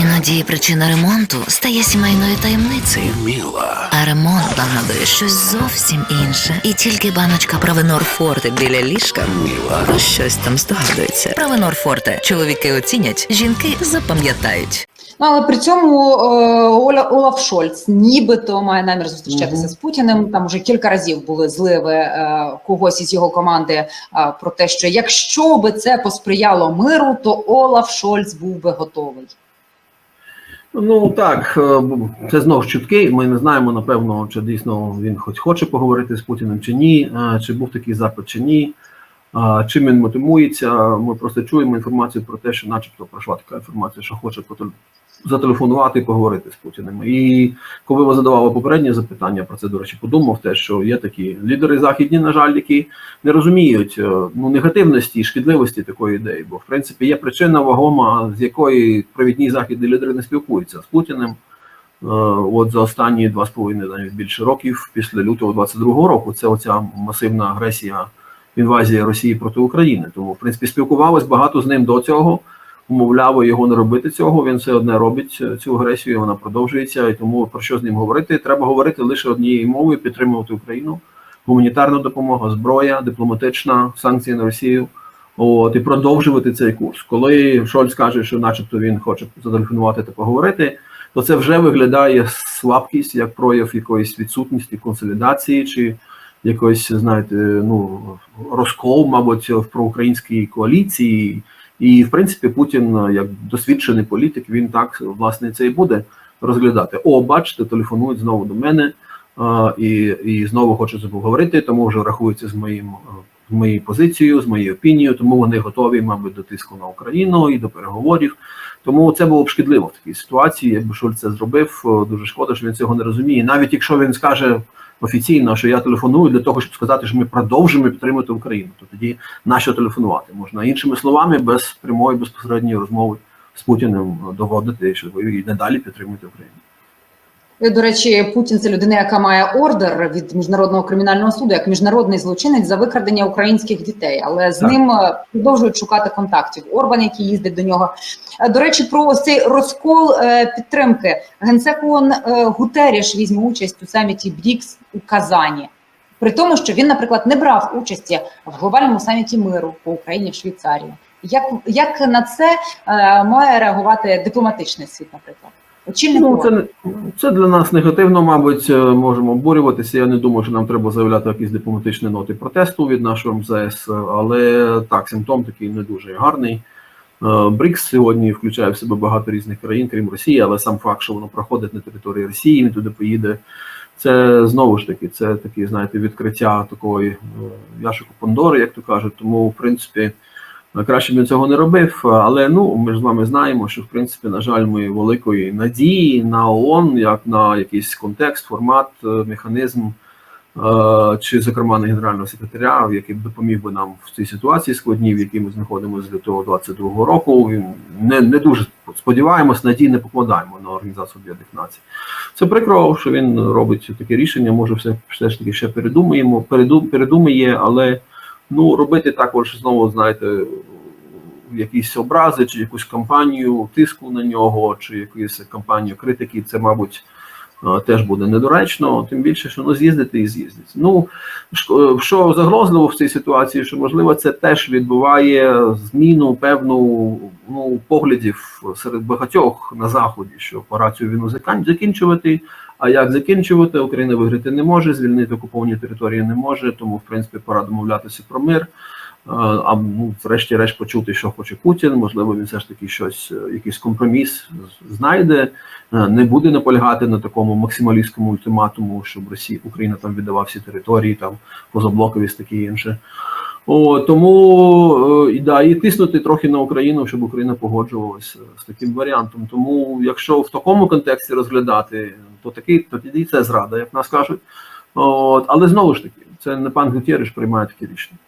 Іноді причина ремонту стає сімейною таємницею. Міла. А ремонт нагадує щось зовсім інше. І тільки баночка Правенор Форте біля ліжка Міла. про щось там здогадується. Правенор Форте. Чоловіки оцінять, жінки запам'ятають. Ну, але при цьому е, Оля Олаф Шольц нібито має намір зустрічатися Мгм. з Путіним. Там вже кілька разів були зливи е, когось із його команди е, про те, що якщо би це посприяло миру, то Олаф Шольц був би готовий. Ну так, е, це знову ж чутки. Ми не знаємо, напевно, чи дійсно він хоч хоче поговорити з Путіним чи ні, е, чи був такий запит чи ні. Чим він мотивується? Ми просто чуємо інформацію про те, що, начебто, пройшла така інформація, що хоче зателефонувати і поговорити з Путіним. І коли ви задавали попереднє запитання про це, до речі, подумав те, що є такі лідери західні, на жаль, які не розуміють е, ну, негативності і шкідливості такої ідеї. Бо в принципі є причина вагома, з якої провідні західні лідери не спілкуються з Путіним. Е, От за останні два з половиною навіть більше років після лютого 22-го року це оця масивна агресія, інвазія Росії проти України. Тому, в принципі, спілкувалось багато з ним до цього, умовляли його не робити цього. Він все одне робить е, цю агресію, вона продовжується. І тому про що з ним говорити? Треба говорити лише однією мовою, підтримувати Україну гуманітарна допомога, зброя, дипломатична, санкції на Росію. От і продовжувати цей курс. Коли Шольц каже, що, начебто, він хоче зателефонувати та поговорити, то це вже виглядає слабкість як прояв якоїсь відсутності консолідації чи якоїсь, знаєте, ну розкол, мабуть, в проукраїнській коаліції. І в принципі, Путін, як досвідчений політик, він так власне це і буде розглядати. О, бачите, телефонують знову до мене а, і, і знову хочуть поговорити, тому вже рахується з моїм моєю позицією, з моєю опінією, тому вони готові, мабуть, до тиску на Україну і до переговорів. Тому це було б шкідливо в такій ситуації. Якби Шульц це зробив, дуже шкода, що він цього не розуміє. Навіть якщо він скаже офіційно, що я телефоную для того, щоб сказати, що ми продовжимо підтримувати Україну, то тоді нащо телефонувати? Можна іншими словами, без прямої безпосередньої розмови з Путіним доводити, що ви і надалі підтримуєте Україну. До речі, Путін це людина, яка має ордер від міжнародного кримінального суду як міжнародний злочинець за викрадення українських дітей, але з Так. ним е, продовжують шукати контактів. Орбан, який їздить до нього. Е, До речі, про ось цей розкол е, підтримки. Генсек ООН Гутеріш візьме участь у саміті БРІКС у Казані. При тому, що він, наприклад, не брав участі в глобальному саміті миру по Україні в Швейцарії. Як, як на це е, має реагувати дипломатичний світ, наприклад? Очільник Ну, це, не- це для нас негативно, мабуть, е, можемо обурюватися. Я не думаю, що нам треба заявляти якісь дипломатичні ноти протесту від нашого МЗС, але так, симптом такий не дуже гарний. Е, БРІКС сьогодні включає в себе багато різних країн, крім Росії, але сам факт, що воно проходить на території Росії, він туди поїде. Це знову ж таки, це такі, знаєте, відкриття такої е, яшику Пандори, як то кажуть. Тому, в принципі, краще б він цього не робив. Але ну ми ж з вами знаємо, що в принципі, на жаль, ми великої надії на ООН, як на якийсь контекст, формат, е, механізм, е, чи, зокрема, на генерального секретаря, який допоміг би нам в цій ситуації складній, в якій ми знаходимося з лютого 22-го року. Не, не дуже сподіваємось, надій не покладаємо на організацію Об'єднаних Націй. Це прикро, що він робить таке рішення. Може, все, все ж таки ще передумаємо, переду, передумає, але ну робити також знову, знаєте, якісь образи чи якусь кампанію тиску на нього, чи якусь кампанію критики, це, мабуть, е, теж буде недоречно, тим більше, що ну з'їздити і з'їздить. Ну що загрозливо в цій ситуації, що можливо це теж відбуває зміну певну ну поглядів серед багатьох на заході, що пора цю війну закінчувати. А як закінчувати? Україна виграти не може, звільнити окуповані території не може, тому в принципі пора домовлятися про мир. Е, А ну, врешті-решт почути, що хоче Путін. Можливо, він все ж таки щось, е, якийсь компроміс знайде, Е, не буде наполягати на такому максималістському ультиматуму, щоб Росія Україна там віддавав всі території, там позаблоковість таке інше. О, тому і да, і тиснути трохи на Україну, щоб Україна погоджувалася з таким варіантом. Тому, якщо в такому контексті розглядати, то такий то тоді це зрада, як нас кажуть. От, але знову ж таки, це не пан Гутєриш приймає такі рішення.